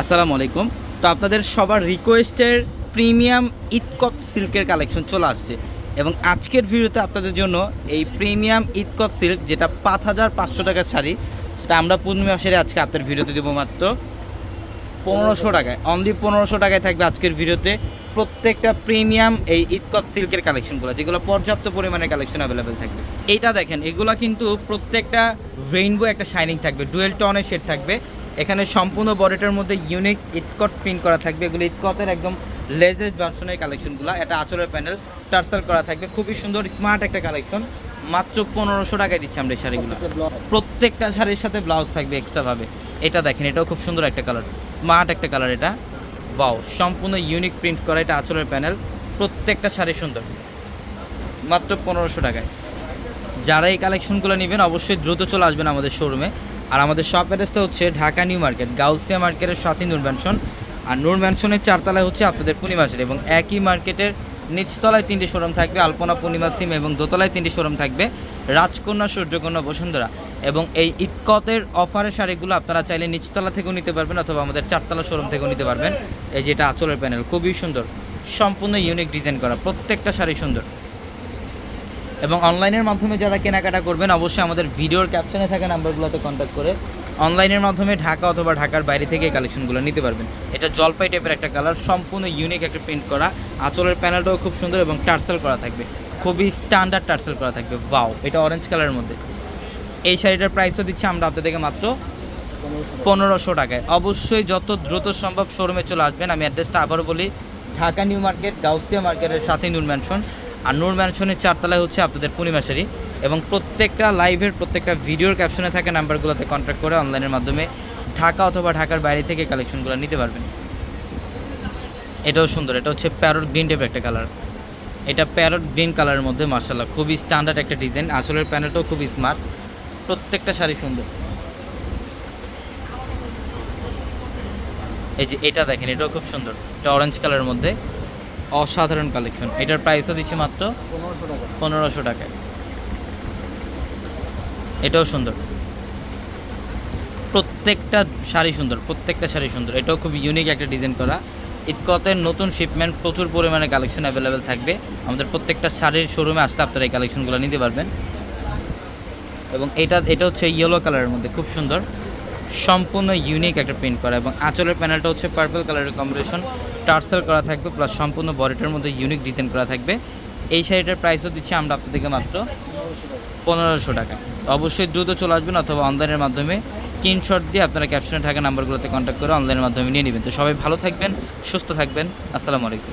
আসসালামু আলাইকুম। তো আপনাদের সবার রিকোয়েস্টের প্রিমিয়াম ইতকত সিল্কের কালেকশন চলে আসছে এবং আজকের ভিডিওতে আপনাদের জন্য এই প্রিমিয়াম ইতকত সিল্ক যেটা পাঁচ হাজার পাঁচশো টাকার শাড়ি, সেটা আমরা পূর্ণিমা সেরে আজকে আপনার ভিডিওতে দেবো মাত্র পনেরোশো টাকায়। অনলি পনেরোশো টাকায় থাকবে আজকের ভিডিওতে প্রত্যেকটা প্রিমিয়াম এই ইটকট সিল্কের কালেকশনগুলো, যেগুলো পর্যাপ্ত পরিমাণে কালেকশন অ্যাভেলেবেল থাকবে। এইটা দেখেন, এগুলো কিন্তু প্রত্যেকটা রেইনবো একটা শাইনিং থাকবে ডুয়েল টনের শেড থাকবে। এখানে সম্পূর্ণ বডিটার মধ্যে ইউনিক ইটকট প্রিন্ট করা থাকবে। এগুলো ইটকটের একদম লেজেস্ট ভার্সনের কালেকশনগুলো এটা আঁচলের প্যানেল টার্সাল করা থাকবে। খুবই সুন্দর স্মার্ট একটা কালেকশন মাত্র পনেরোশো টাকায় দিচ্ছি আমরা এই শাড়িগুলো। প্রত্যেকটা শাড়ির সাথে ব্লাউজ থাকবে এক্সট্রাভাবে এটা দেখেন এটাও খুব সুন্দর একটা কালার স্মার্ট একটা কালার এটা। বাও সম্পূর্ণ ইউনিক প্রিন্ট করা এটা আঁচলের প্যানেল প্রত্যেকটা শাড়ি সুন্দর। মাত্র পনেরোশো টাকায়। যারা এই কালেকশনগুলো নেবেন অবশ্যই দ্রুত চলে আসবেন আমাদের শোরুমে আর আমাদের শপ অ্যাড্রেসটা হচ্ছে ঢাকা নিউ মার্কেট, গাউসিয়া মার্কেটের সাথে নূর ম্যানশন আর নূর ম্যানশনের চারতলায় হচ্ছে আপনাদের পূর্ণিমাসের এবং একই মার্কেটের নিচতলায় তিনটি শোরুম থাকবে, আলপনা পূর্ণিমা সিম এবং দোতলায় তিনটি শোরুম থাকবে, রাজকন্যা, সূর্যকন্যা, বসুন্ধরা। এবং এই ইটকতের অফারের শাড়িগুলো আপনারা চাইলে নিচতলা থেকেও নিতে পারবেন অথবা আমাদের চারতলা শোরুম থেকেও নিতে পারবেন। এই যেটা আঁচলের প্যানেল খুবই সুন্দর, সম্পূর্ণ ইউনিক ডিজাইন করা, প্রত্যেকটা শাড়ি সুন্দর। এবং অনলাইনের মাধ্যমে যারা কেনাকাটা করবেন, অবশ্যই আমাদের ভিডিওর ক্যাপশনে থাকা নাম্বারগুলোতে কন্ট্যাক্ট করে অনলাইনের মাধ্যমে ঢাকা অথবা ঢাকার বাইরে থেকে কালেকশনগুলো নিতে পারবেন। এটা জলপাই টাইপের একটা কালার সম্পূর্ণ ইউনিক একটা প্রিন্ট করা। আঁচলের প্যানেলটাও খুব সুন্দর এবং টার্সেল করা থাকবে। খুবই স্ট্যান্ডার্ড টার্সেল করা থাকবে। বাও এটা অরেঞ্জ কালারের মধ্যে। এই শাড়িটার প্রাইসও দিচ্ছি আমরা আপনাদেরকে মাত্র পনেরোশো টাকায়। অবশ্যই যত দ্রুত সম্ভব শোরুমে চলে আসবেন। আমি অ্যাড্রেসটা আবারও বলি, ঢাকা নিউ মার্কেট, গাউসিয়া মার্কেটের সাথে নূর ম্যানশন আর নূর ম্যানশনের চারতলায় হচ্ছে আপনাদের পূর্ণিমাশারি এবং প্রত্যেকটা লাইভের প্রত্যেকটা ভিডিওর ক্যাপশনে থাকা নাম্বারগুলোতে কন্ট্যাক্ট করে অনলাইনের মাধ্যমে ঢাকা অথবা ঢাকার বাইরে থেকে কালেকশনগুলো নিতে পারবেন। এটাও সুন্দর, এটা হচ্ছে প্যারট গ্রিন টাইপের একটা কালার এটা প্যারট গ্রিন কালারের মধ্যে মার্শাল্লাহ খুবই স্ট্যান্ডার্ড একটা ডিজাইন আসলের প্যানেলটাও খুবই স্মার্ট প্রত্যেকটা শাড়ি সুন্দর। এই যে এটা দেখেন, এটাও খুব সুন্দর। এটা অরেঞ্জ কালারের মধ্যে। অসাধারণ কালেকশন। এটার প্রাইসও দিচ্ছি মাত্র পনেরোশো টাকা টাকায়। এটাও সুন্দর। প্রত্যেকটা শাড়ি সুন্দর, প্রত্যেকটা শাড়ি সুন্দর। এটাও খুব ইউনিক একটা ডিজাইন করা। ইটকতের নতুন শিপমেন্ট প্রচুর পরিমাণে কালেকশন অ্যাভেলেবেল থাকবে। আমাদের প্রত্যেকটা শাড়ির শোরুমে আসতে আপনারা এই কালেকশনগুলো নিতে পারবেন। এবং এটা এটা হচ্ছে ইয়েলো কালারের মধ্যে, খুব সুন্দর। সম্পূর্ণ ইউনিক একটা প্রিন্ট করা এবং আঁচলের প্যানেলটা হচ্ছে পার্পল কালারের কম্বিনেশন টার্সেল করা থাকবে প্লাস সম্পূর্ণ বডিটার মধ্যে ইউনিক ডিজাইন করা থাকবে। এই শাড়িটার প্রাইসও দিচ্ছি আমরা আপনাদেরকে মাত্র পনেরোশো টাকা। অবশ্যই দ্রুত চলে আসবেন অথবা অনলাইনের মাধ্যমে স্ক্রিনশট দিয়ে আপনারা ক্যাপশনে থাকা নাম্বারগুলোতে কন্ট্যাক্ট করে অনলাইনের মাধ্যমে নিয়ে নেবেন। তো সবাই ভালো থাকবেন, সুস্থ থাকবেন। আসসালামু আলাইকুম।